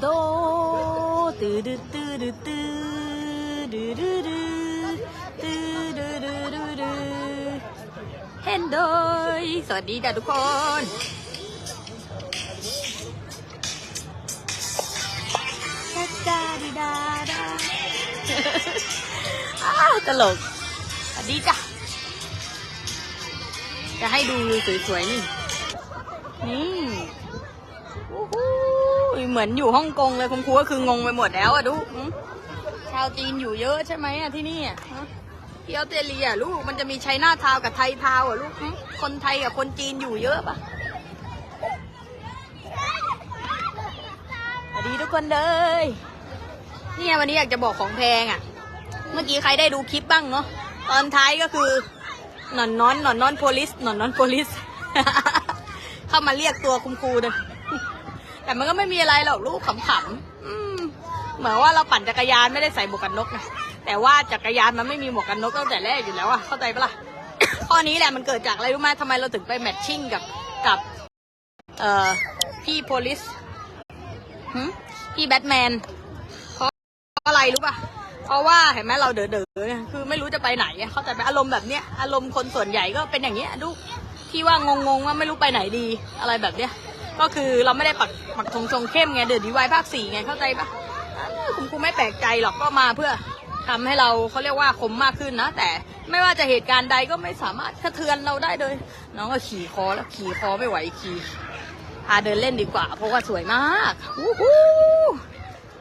โดตื้อดื้อตื้อดื้อตื้อดื้อดื้อดื้อตื้อดื้อดื้อดื้อดื้อเห็นโดยสวัสดีจ้ะทุกคนดาดาดิดาดาอ้าวตลกสวัสดีจ้ะ จะให้ดูสวยๆนี่นี่โอ้โห เหมือนอยู่ฮ่องกงเลยคุณครูก็คืองงไปหมดแล้วอะดูชาวจีนอยู่เยอะใช่ไหมอะที่นี่อะที่ออสเตรเลียลูกมันจะมีไชน่าทาวกับไทยทาวอะลูกคนไทยกับคนจีนอยู่เยอะปะสวัสดีทุกคนเลยเนี่ยวันนี้อยากจะบอกของแพงอะเมื่อกี้ใครได้ดูคลิปบ้างเนาะตอนท้ายก็คือหนอนนอนหนอนนอนโพลิสหนอนนอนโพลิสเข้ามาเรียกตัวคุณครูเลย แต่มันก็ไม่มีอะไรหรอกลูกขำๆอืมเหมือนว่าเราปั่นจักรยานไม่ได้ใส่หมวกกันน็อกนะแต่ว่าจักรยานมันไม่มีหมวกกันน็อกตั้งแต่แรกอยู่แล้วอะเข้าใจปะล่ะ ข้อนี้แหละมันเกิดจากอะไรรู้ไหมทำไมเราถึงไปแมทชิ่งกับกับ เอ่อพี่โพลิสหึพี่แบทแมนเพราะอะไรรู้ป่ะ เพราะว่าเห็นไหมเราเด๋อๆไงคือไม่รู้จะไปไหนอะเข้าใจไหมอารมณ์แบบเนี้ยอารมณ์คนส่วนใหญ่ก็เป็นอย่างเงี้ยดูที่ว่างงๆว่าไม่รู้ไปไหนดีอะไรแบบเนี้ย ก็คือเราไม่ได้ปักปักธงชงเข้มไงเดือดดีไวภาคสี่ไงเข้าใจปะคุณครูไม่แปลกใจหรอกก็มาเพื่อทำให้เราเขาเรียกว่าคมมากขึ้นนะ แต่ไม่ว่าจะเหตุการณ์ใดก็ไม่สามารถกระเทือนเราได้เลย น้องก็ขี่คอแล้วขี่คอไม่ไหวขี่พาเดินเล่นดีกว่า เพราะว่าสวยมากวู้ฮู้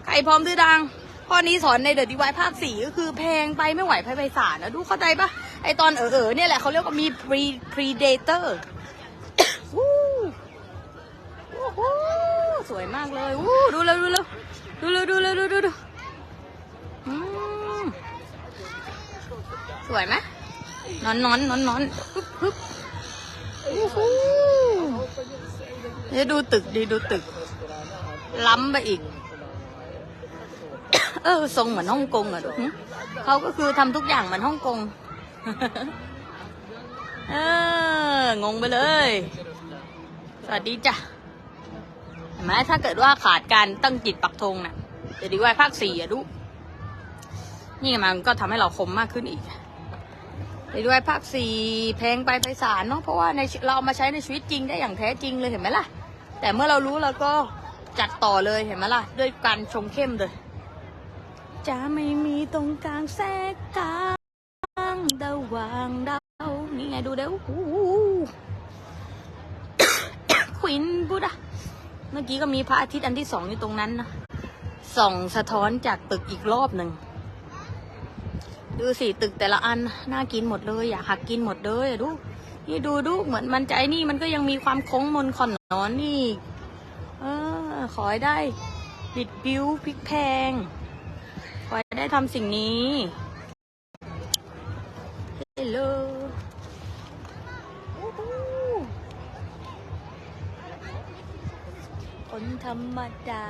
ใครพร้อมดื้อดังข้อนี้สอนในเดอะดีไวภาคสี่ก็คือแพงไปไม่ไหวไพไปสารนะดูเข้าใจปะไอตอนเออเออเนี่ยแหละเขาเรียกว่ามี pre predator วู้วู้ฮู้ สวยมากเลยวู้ดูเลยดูเลยดูเลยดูเลยดูดูดูสวยไหมนอนนอนนอนนอนปึ๊บปึ๊บเดี๋ยวดูตึกดีดูตึก ล้ำไปอีก เออทรงเหมือนฮ่องกงอะดูเขาก็คือทำทุกอย่างเหมือนฮ่องกงเอองงไปเลย สวัสดีจ้ะ ไหมถ้าเกิดว่าขาดการตั้งจิตปักธงน่ะเดี๋ยวดีว่าภาคสี่อะดู นี่มันก็ทำให้เราคมมากขึ้นอีกเดี๋ยวด้วยภาคสี่แพงไปไพศาลเนาะเพราะว่าในเราเอามาใช้ในชีวิตจริงได้อย่างแท้จริงเลยเห็นไหมล่ะ แต่เมื่อเรารู้เราก็จัดต่อเลยเห็นไหมล่ะ ด้วยการชงเข้มเลยจะไม่มีตรงกลางแทรกกลางระหว่างเรานี่ไงดูเดี๋ยวโอ้โหควินบูดะ เมื่อกี้ก็มีพระอาทิตย์อันที่สองอยู่ตรงนั้นนะส่องสะท้อนจากตึกอีกรอบหนึ่ง ดูสิตึกแต่ละอันน่ากินหมดเลยอยากหักกินหมดเลยดู นี่ดูดูเหมือนมันใจนี่มันก็ยังมีความโค้งมนขอนนอนนี่ เออ ขอให้ได้บิดบิ้วพริกแพง ขอให้ได้ทำสิ่งนี้เฮลโล คนธรรมดา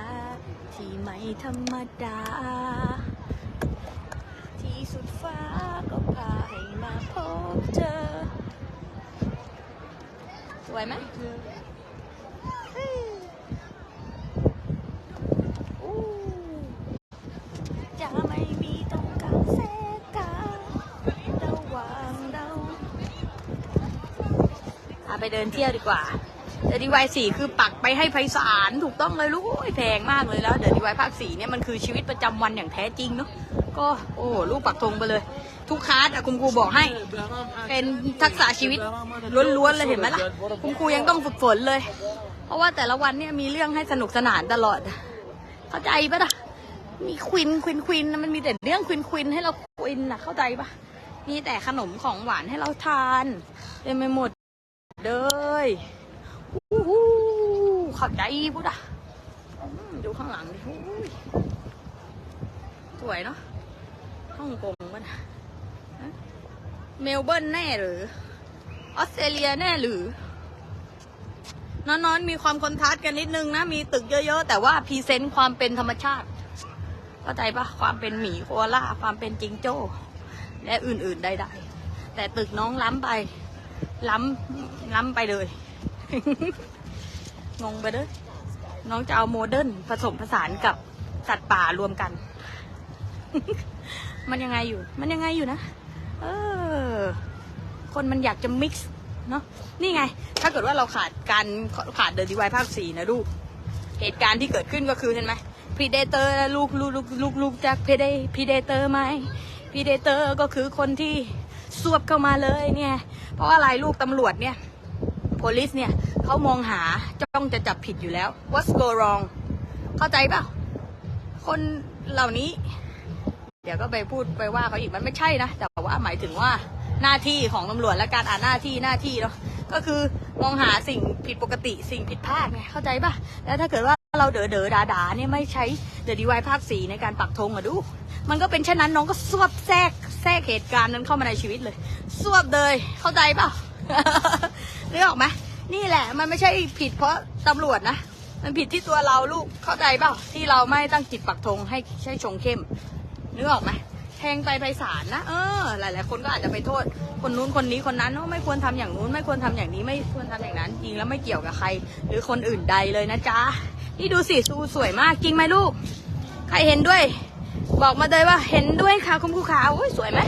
ที่ไม่ธรรมดา ที่สุดฟ้าก็พาให้มาพบเจอสวยไหมเฮ้ยอู้จะไม่มีตรงกลางแทรกกลางระหว่างเราพาไปเดินเที่ยวดีกว่า ดอะดีวายสี่คือปักไปให้ไพศาลถูกต้องเลยลูกแพงมากเลยแล้วเดอดีวายภาคสี่เนี่ยมันคือชีวิตประจำวันอย่างแท้จริงเนาะก็โอ้ลูกปักธงไปเลย ทุกคลาสอะคุณครูบอกให้ เป็นทักษะชีวิตล้วนๆเลยเห็นไหมล่ะ คุณครูยังต้องฝึกฝนเลย เพราะว่าแต่ละวันเนี่ยมีเรื่องให้สนุกสนานตลอด เข้าใจปะล่ะมีควินควินควินมันมีแต่เรื่องควินควินให้เราควินน่ะเข้าใจปะมีแต่ขนมของหวานให้เราทานเต็มไปหมดเลย เข้าใจปุ๊ดอะอืมดูข้างหลังดิอู้ยสวยเนาะฮ่องกงมันยเมลเบิร์นแน่หรือ ออสเตรเลียแน่หรือน้อนๆมีความคอนทราสต์กันนิดนึงนะ มีตึกเยอะๆ แต่ว่าพรีเซนต์ความเป็นธรรมชาติเข้าใจปะความเป็นหมีโคอาล่าความเป็นจิงโจ้ และอื่นๆใดๆแต่ตึกน้องล้ำไป ล้ำล้ำไปเลย งงไปเลยน้องจะเอาโมเดิร์นผสมผสานกับสัตว์ป่ารวมกัน มันยังไงอยู่ มันยังไงอยู่นะ เออ คนมันอยากจะมิกซ์เนาะ นี่ไง ถ้าเกิดว่าเราขาดการขาดเดอร์ดีไวภาคสี่นะลูก เหตุการณ์ที่เกิดขึ้นก็คือเห็นไหมพีเดเตอร์ลูกลูกลูกลูกลูกจากพีเดพีเดเตอร์ไหมพีเดเตอร์ก็คือคนที่สวบเข้ามาเลยเนี่ย เพราะอะไรลูกตำรวจเนี่ย police เนี่ย เขามองหาจ้องจะจับผิดอยู่แล้ว what's go wrong เข้าใจเปล่าคนเหล่านี้ เดี๋ยวก็ไปพูดไปว่าเขาอีกมันไม่ใช่นะ แต่ว่าหมายถึงว่าหน้าที่ของตำรวจและการอ่านหน้าที่หน้าที่เนาะก็คือมองหาสิ่งผิดปกติสิ่งผิดพลาดไงเข้าใจป่ะ แล้วถ้าเกิดว่าเราเด๋อเด๋อดาดาเนี่ยไม่ใช้เดอะดีไวภาคสีในการปักธงอะดู มันก็เป็นเช่นนั้นน้องก็สวบแทรกแทรกเหตุการณ์นั้นเข้ามาในชีวิตเลย สวบเลยเข้าใจเปล่านึกออกไหม นี่แหละ มันไม่ใช่ผิดเพราะตำรวจนะ มันผิดที่ตัวเราลูกเข้าใจเปล่าที่เราไม่ตั้งจิตปักธงให้ใช่ชงเข้มนึกออกไหมแทงไปไพศาลนะเออ หลาย ๆ คนก็อาจจะไปโทษ คนนู้นคนนี้คนนั้นว่าไม่ควรทำอย่างนู้น ไม่ควรทำอย่างนี้ไม่ควรทำอย่างนั้นจริงแล้วไม่เกี่ยวกับใคร หรือคนอื่นใดเลยนะจ๊ะนี่ดูสิซูสวยมากจริงไหมลูก ใครเห็นด้วย บอกมาเลยว่าเห็นด้วยค่ะคุณครูขาโอ้ยสวยไหม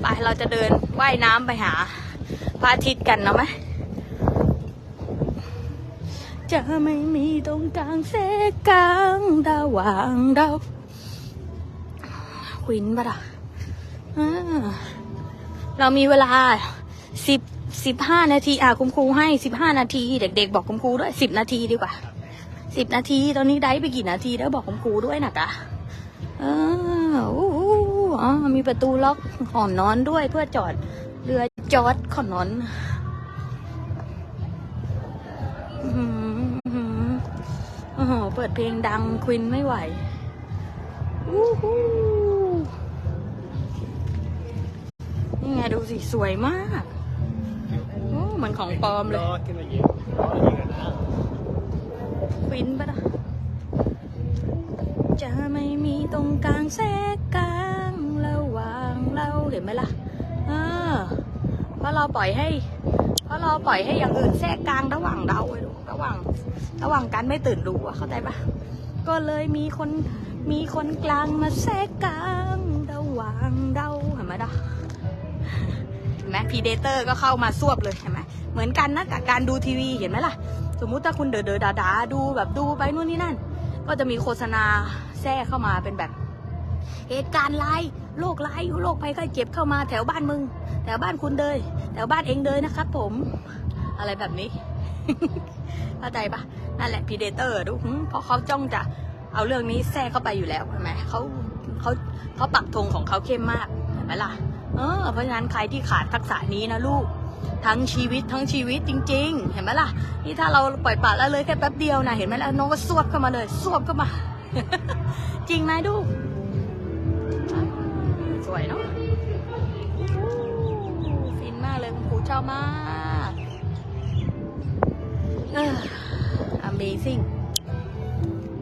ไปเราจะเดินว่ายน้ำไปหาพระอาทิตย์กันเนาะไหม จะไม่มีตรงกลางเสกกลางดาวางดาวควินปะล่ะเรามีเวลาสิบสิบห้านาที อะคุณครูให้สิบห้านาที เด็ก ๆ บอกคุณครูด้วยสิบนาทีดีกว่าสิบนาที ตอนนี้ได้ไปกี่นาทีแล้วบอกคุณครูด้วยนะกะเอออู้หูอ๋อมีประตูล็อกห่อนนอนด้วยเพื่อจอดเรือจอดขอนนอน อื้อหืออื้อหือโอ้โห เปิดเพลงดังควินไม่ไหวอู้หูนี่ไงดูสิ สวยมากโอ้เหมือนของปลอมเลยขึ้นมายินนะฟินปะนะจะไม่มีตรงกลางแทรกกลางระหว่างเราเห็นไหมล่ะเออเพราะเราปล่อยให้ เพราะเราปล่อยให้อย่างอื่นแทรกกลางระหว่างเราไว้ดู ระหว่างระหว่างการไม่ตื่นดูอะเข้าใจปะก็เลยมีคนมีคนกลางมาแทรกกลางระหว่างเราเห็นไหมล่ะเห็นไหมพีเดเตอร์ก็เข้ามาซวบเลยเห็นไหมเหมือนกันนะกับการดูทีวีเห็นไหมล่ะ สมมุติถ้าคุณเดอเดอดาดาดูแบบดูไปนู่นนี่นั่น ก็จะมีโฆษณาแทรกเข้ามาเป็นแบบ เหตุการณ์ร้ายโรคร้ายโรคภัยไข้เจ็บเข้ามาแถวบ้านมึง แถวบ้านคุณเลยแถวบ้านเองเลยนะครับผม อะไรแบบนี้ เข้าใจปะนั่นแหละพีเดเตอร์ดูเพราะเขาจ้องจะเอาเรื่องนี้แทรกเข้าไปอยู่แล้วใช่ไหมเขาเขาเขาปักธงของเขาเข้มมากเห็นไหมล่ะเออเพราะฉะนั้นใครที่ขาดทักษะนี้นะลูก ทั้งชีวิตทั้งชีวิตจริง ๆ เห็นไหมล่ะ นี่ถ้าเราปล่อยปละละเลยแค่แป๊บเดียวนะเห็นไหมล่ะน้องก็สวบเข้ามาเลยสวบเข้ามา จริงไหมดูสวยเนาะฟินมากเลยคุณครูชอบมาก Amazing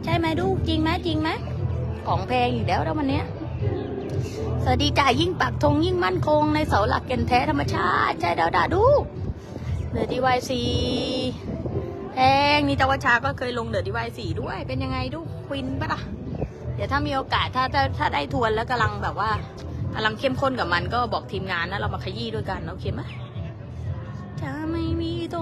ใช่ไหมดูจริงไหมจริงไหมของแพงอีกแล้วแล้ววันเนี้ยสวัสดีจ่ายิ่งปักธงยิ่งมั่นคงในเสาหลักแก่นแท้ธรรมชาติใช่ดาวดาดูเดอดีวายสีแพงนี่จาวชาก็เคยลงเดอดีวายสีด้วย เป็นยังไงดูควินปะล่ะเดี๋ยวถ้ามีโอกาสถ้าถ้าถ้าได้ทวนแล้วกำลังแบบว่ากำลังเข้มข้นกับมันก็บอกทีมงานนะเรามาขยี้ด้วยกันโอเคไหมจะไม่มีตรง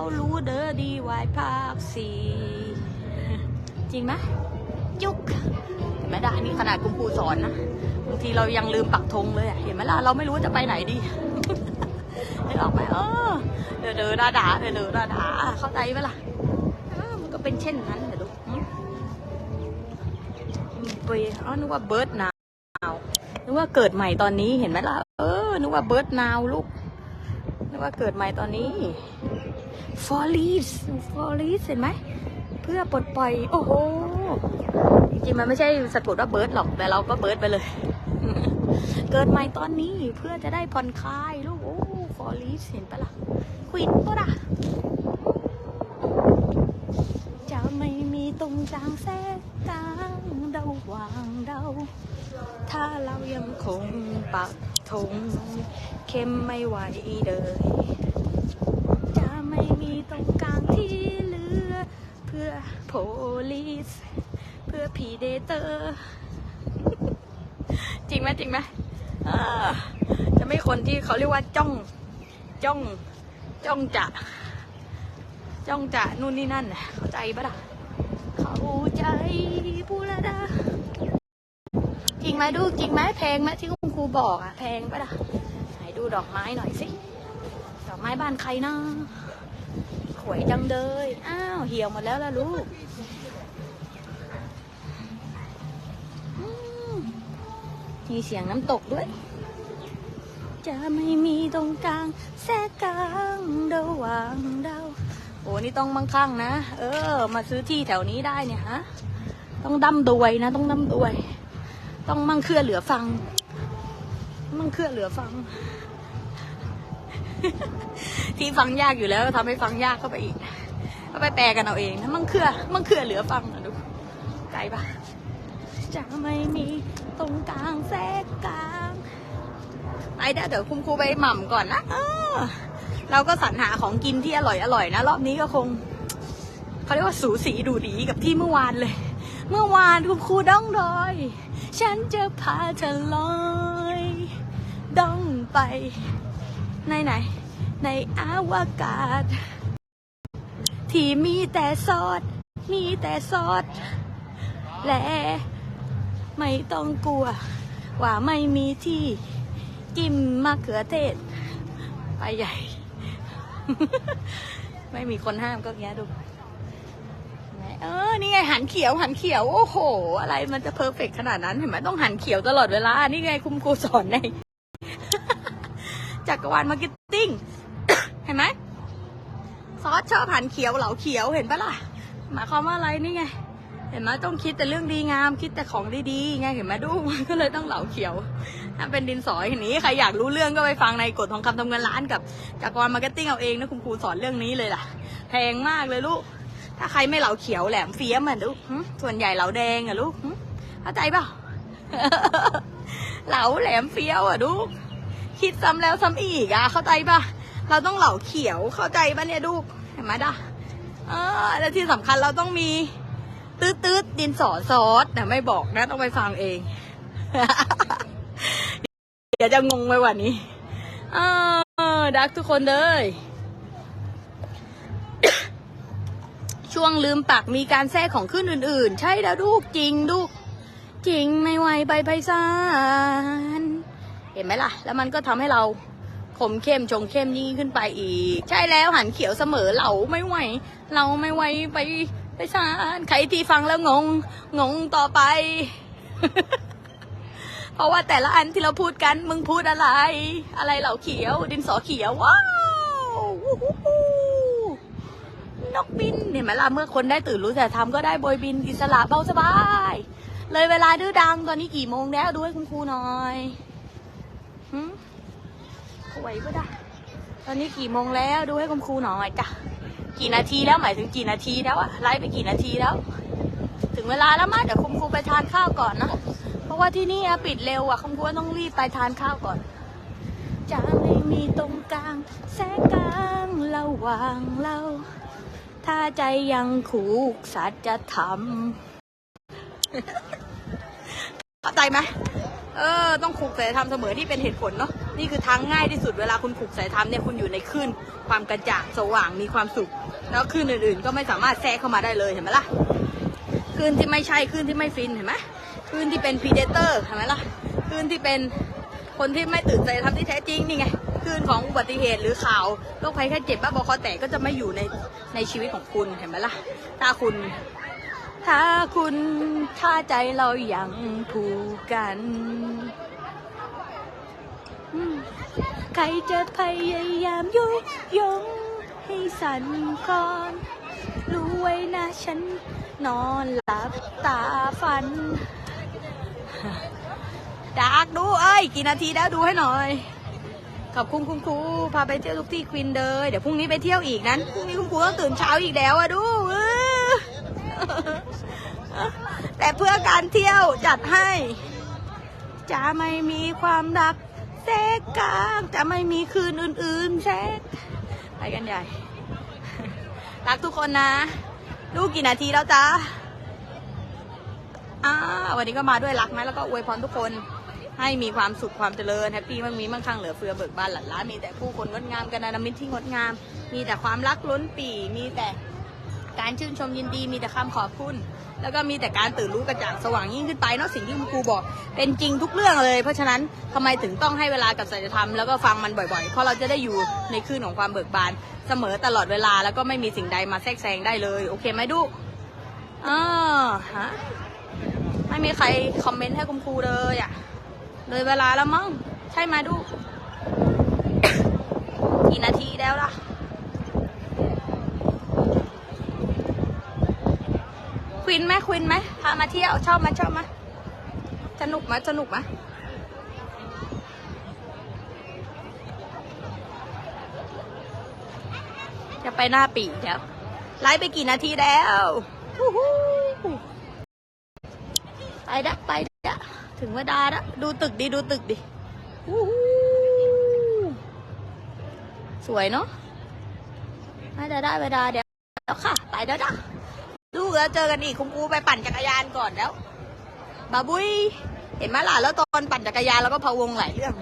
รารู้เด้อดีวายภาคสี่จริงไหมยุกเห็นไหมด่านี่ขนาดคุณครูสอนนะบางทีเรายังลืมปักธงเลยเห็นไหมล่ะเราไม่รู้จะไปไหนดีนึกออกไหมเออเดอเดอดาดาเดอเดอดาดาเข้าใจไหมล่ะมันก็เป็นเช่นนั้นเดี๋ยวดูเบย์อ๋อนึกว่าเบิร์ดนาวนึกว่าเกิดใหม่ตอนนี้เห็นไหมล่ะเออนึกว่าเบิร์ดนาวลูก ว่าเกิดใหม่ตอนนี้ ฟอรีสฟอรีสเห็นไหม เพื่อปลดปล่อย โอ้โห จริงๆ มันไม่ใช่สะกดว่าเบิร์ดหรอก แต่เราก็เบิร์ดไปเลย เกิดใหม่ตอนนี้เพื่อจะได้ผ่อนคลายลูก โอ้ฟอรีสเห็นปะล่ะควินปะล่ะจะไม่มีตรงกลางแทรกกลางระหว่างเราถ้าเรายังคงปัก ธงเข้มไม่ไหวเลยจะไม่มีตรงกลางที่เหลือ เพื่อโพลิสเพื่อพีเดเตอร์ จริงไหมจริงไหมจะไม่คนที่เขาเรียกว่าจ้อง จ้อง จ้องจะ จ้องจะนู่นนี่นั่น เข้าใจปะล่ะ เข้าใจพูดแล้วนะ จริงไหมดูจริงไหมแพงไหมที่คุณครูบอกอะแพงปะล่ะไหนดูดอกไม้หน่อยสิดอกไม้บ้านใครนะขวยจังเลยอ้าวเหี่ยวหมดแล้วล่ะลูกมมีเสียงน้ำตกด้วย จะไม่มีตรงกลางแทรกกลางระหว่างเราโอ้นี่ต้องมั่งคั่งนะ เออ มาซื้อที่แถวนี้ได้เนี่ยฮะ ต้องดั้มดวยนะ ต้องดั้มดวย ต้องมั่งเครือเหลือฟัง มั่งเครือเหลือฟัง ที่ฟังยากอยู่แล้วทำให้ฟังยากเข้าไปอีกก็ไปแปลกันเอาเองนะมั่งเครือ มั่งเครือเหลือฟังนะดูไกลปะจะไม่มีตรงกลางแทรกกลางไอ้เดี๋ยวเดี๋ยวคุณครูไปหม่ำก่อนนะเออเราก็สรรหาของกินที่อร่อยอร่อยนะรอบนี้ก็คงเขาเรียกว่าสูสีดูดีกับที่เมื่อวานเลย เมื่อวานคุณครูด้องดอย ฉันจะพาเธอลอยด้องไป ในไหน ในอาวกาศ ที่มีแต่ซอสมีแต่ซอสและ ไม่ต้องกลัว ว่าไม่มีที่จิ้มมะเขือเทศ ไปใหญ่ ไม่มีคนห้ามก็เงี้ยดู เออ นี่ไงหันเขียวหันเขียวโอ้โห อะไรมันจะเพอร์เฟกขนาดนั้นเห็นไหมต้องหันเขียวตลอดเวลา นี่ไงคุณครูสอนในจักรวาลมาร์เก็ตติ้งเห็นไหมซอสชอบหันเขียวเหลาเขียวเห็นปะล่ะหมายความว่าอะไรนี่ไง เห็นไหมต้องคิดแต่เรื่องดีงาม คิดแต่ของดีๆไงเห็นไหมดูมันก็เลยต้องเหลาเขียวถ้าเป็นดินสออย่างนี้ใครอยากรู้เรื่องก็ไปฟังในกฎทองคำทำเงินล้านกับจากรวาลมาร์เก็ตติ้งเอาเองนะคุณครูสอนเรื่องนี้เลยล่ะแพงมากเลยลูก ถ้าใครไม่เหลาเขียวแหลมเฟี้ยมอะลูกส่วนใหญ่เหลาแดงอะลูกเข้าใจเปล่าเหลาแหลมเฟี้ยวอะลูกคิดซ้ำแล้วซ้ำอีกอะ เข้าใจปะเราต้องเหลาเขียวเข้าใจปะเนี่ยลูกเห็นไหมด่ะเออแล้วที่สำคัญเราต้องมีตืดตืดดินสอซอสแต่ไม่บอกนะต้องไปฟังเอง เดี๋ยวจะงงไปกว่านี้เออดักทุกคนเลย ช่วงลืมปักมีการแทรกของขึ้นอื่น ๆ ใช่แล้วลูกจริงลูกจริงไม่ไหวไปไปซานเห็นไหมล่ะ แล้วมันก็ทำให้เราขมเข้มชงเข้มยิ่งขึ้นไปอีก ใช่แล้วหันเขียวเสมอเราไม่ไหว เราไม่ไหวไปไปซานใครที่ฟังแล้วงง งงต่อไป เพราะว่าแต่ละอันที่เราพูดกันมึงพูดอะไร อะไรเหล่าเขียว ดินสอเขียวว้าว นกบินเห็นไหมล่ะเมื่อคนได้ตื่นรู้แต่ทำก็ได้โบยบินอิสระเบาสบาย เลยเวลาดื้อดังตอนนี้กี่โมงแล้วดูให้คุณครูหน่อยหืมไหวปะด่ะตอนนี้กี่โมงแล้วดูให้คุณครูหน่อยจ้ะกี่นาทีแล้วหมายถึงกี่นาทีแล้วอะไล่ไปกี่นาทีแล้ว ถึงเวลาแล้วมั้ยเดี๋ยวคุณครูไปทานข้าวก่อนนะเพราะว่าที่นี่ปิดเร็วอะคุณครูต้องรีบไปทานข้าวก่อนจะไม่มีตรงกลาง แสกกลางระหว่างเรา ถ้าใจยังผูกสัจธรรมเข้าใจไหมเออ ต้องขูกสายธรรมเสมอที่เป็นเหตุผลเนาะนี่คือทางง่ายที่สุดเวลาคุณขูกสายธรรมเนี่ยคุณอยู่ในคลื่นความกระจ่างสว่างมีความสุข แล้วคลื่นอื่นๆ ก็ไม่สามารถแทรกเข้ามาได้เลยเห็นไหมล่ะคลื่นที่ไม่ใช่คลื่นที่ไม่ฟินเห็นไหมคลื่นที่เป็นพีเดเตอร์เห็นไหมล่ะคลื่นที่เป็นคนที่ไม่ตื่นใจทำที่แท้จริงนี่ไง คลื่นของอุบัติเหตุหรือข่าวโรคภัยแค่เจ็บบ้าบอคอแตกก็จะไม่อยู่ในในชีวิตของคุณเห็นไหมล่ะ ถ้าคุณ ถ้าคุณถ้าใจเรายังผูกกันใครจะพยายามยุยงให้สั่นคลอนรู้ไว้นะฉันนอนหลับตาฝันดากดูเอ้ย กี่นาทีแล้วดูให้หน่อย ขอบคุณคุณครูพาไปเที่ยวทุกที่ควินเลยเดี๋ยวพรุ่งนี้ไปเที่ยวอีกนั้นพรุ่งนี้คุณครูต้องตื่นเช้าอีกแล้วอะดูแต่เพื่อการเที่ยวจัดให้จะไม่มีความรักแทรกกลางจะไม่มีคืนอื่นๆแทรกไปกันใหญ่ รักทุกคนนะ ดูกี่นาทีแล้วจ๊ะอ่าวันนี้ก็มาด้วยรักนะแล้วก็อวยพรทุกคน ให้มีความสุขความเจริญแฮปปี้มั่งมีมั่งคั่งเหลือเฟือเบิกบานหลั่นล้านมีแต่ผู้คนงดงามกันนามิตรที่งดงาม มีแต่ความรักล้นปี่มีแต่การชื่นชมยินดีมีแต่คำขอบคุณ แล้วก็มีแต่การตื่นรู้กระจ่างสว่างยิ่งขึ้นไปเนาะสิ่งที่คุณครูบอก เป็นจริงทุกเรื่องเลย เพราะฉะนั้นทำไมถึงต้องให้เวลากับสัจธรรมแล้วก็ฟังมันบ่อยๆ เพราะเราจะได้อยู่ในคลื่นของความเบิกบาน เสมอตลอดเวลาแล้วก็ไม่มีสิ่งใดมาแทรกแซงได้เลย โอเคไหมดูอ่าฮะไม่มีใครคอมเมนต์ให้คุณครูเลยอะ เลยเวลาแล้วมั้ง ใช่ไหมดู กี่นาทีแล้วล่ะ ควินไหมควินไหมพามาเที่ยวชอบไหมชอบไหมสนุกไหมสนุกไหมจะไปหน้าปีแล้วไลฟ์ไปกี่นาทีแล้ว ไปดะไป ถึงเวลาละดูตึกดิ ดูตึกดิวู้สวยเนาะน่าจะได้เวลาเดี๋ยวแล้วค่ะ ไปแล้วจ้ะดูแล้วเจอกันอีกคุณครูไปปั่นจักรยานก่อนแล้วบาบุยเห็นไหมล่ะแล้วตอนปั่นจักรยานเราก็พะวงหลายเรื่อง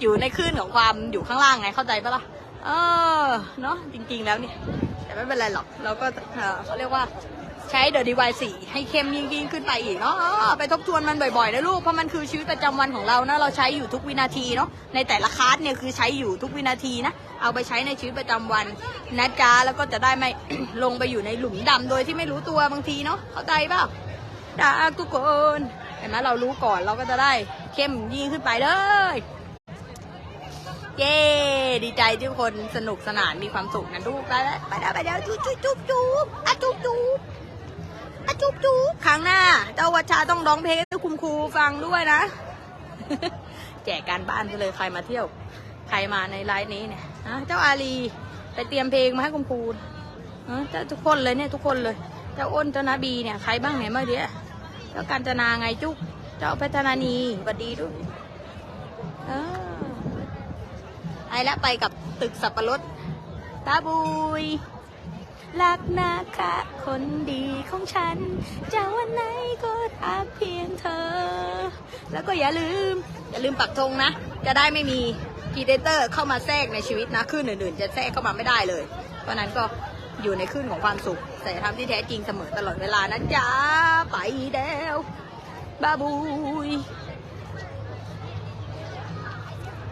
อยู่ในคลื่นของความอยู่ข้างล่างไงเข้าใจปะล่ะเออเนาะจริง ๆ แล้วเนี่ยแต่ไม่เป็นไรหรอก เราก็เขาเรียกว่า ใช้เดอะดีไวสี่ให้เข้มยิ่งยิ่งขึ้นไปอีกเนาะไปทบทวนมันบ่อยๆนะลูก เพราะมันคือชีวิตประจำวันของเรานะเราใช้อยู่ทุกวินาทีเนาะในแต่ละคลาสเนี่ยคือใช้อยู่ทุกวินาทีนะเอาไปใช้ในชีวิตประจำวันนะจ๊ะแล้วก็จะได้ไม่ลงไปอยู่ในหลุมดำโดยที่ไม่รู้ตัวบางทีเนาะเข้าใจเปล่าดาทุกคนเห็นไหมเรารู้ก่อนเราก็จะได้เข้มยิ่งขึ้นไปเลยเย้ ดีใจที่ทุกคนสนุกสนานมีความสุขนะลูกไปแล้วไปแล้วไปแล้วจุ๊บจุ๊บจุ๊บจุ๊บอะจุ๊บจุ๊บ อะจุ๊บจุ๊บครั้งหน้า เจ้าวัชชาต้องร้องเพลงให้คุณครูฟังด้วยนะ แจกการบ้านไปเลยใครมาเที่ยว ใครมาในไลน์นี้เนี่ยนะเจ้าอาลีไปเตรียมเพลงมาให้คุณครูเจ้าทุกคนเลยเนี่ยทุกคนเลย เจ้าอ้นเจ้านาบีเนี่ยใครบ้างเนี่ยเมื่อเดียวเจ้ากัญจนาไงจุ๊กเจ้าพชรธนานีสวัสดีด้วยเออไปแล้วไปกับตึกสับปะรดตาบุย รักนะคะ คนดีของฉันจะวันไหนก็รักเพียงเธอ แล้วก็อย่าลืม อย่าลืมปักธงนะ จะได้ไม่มีกีเดเตอร์เข้ามาแทรกในชีวิตนะคลื่นอื่นๆ จะแทรกเข้ามาไม่ได้เลย เพราะนั้นก็อยู่ในคลื่นของความสุขแต่ทำที่แท้จริงเสมอตลอดเวลานะจ๊ะไปแล้วบาบุย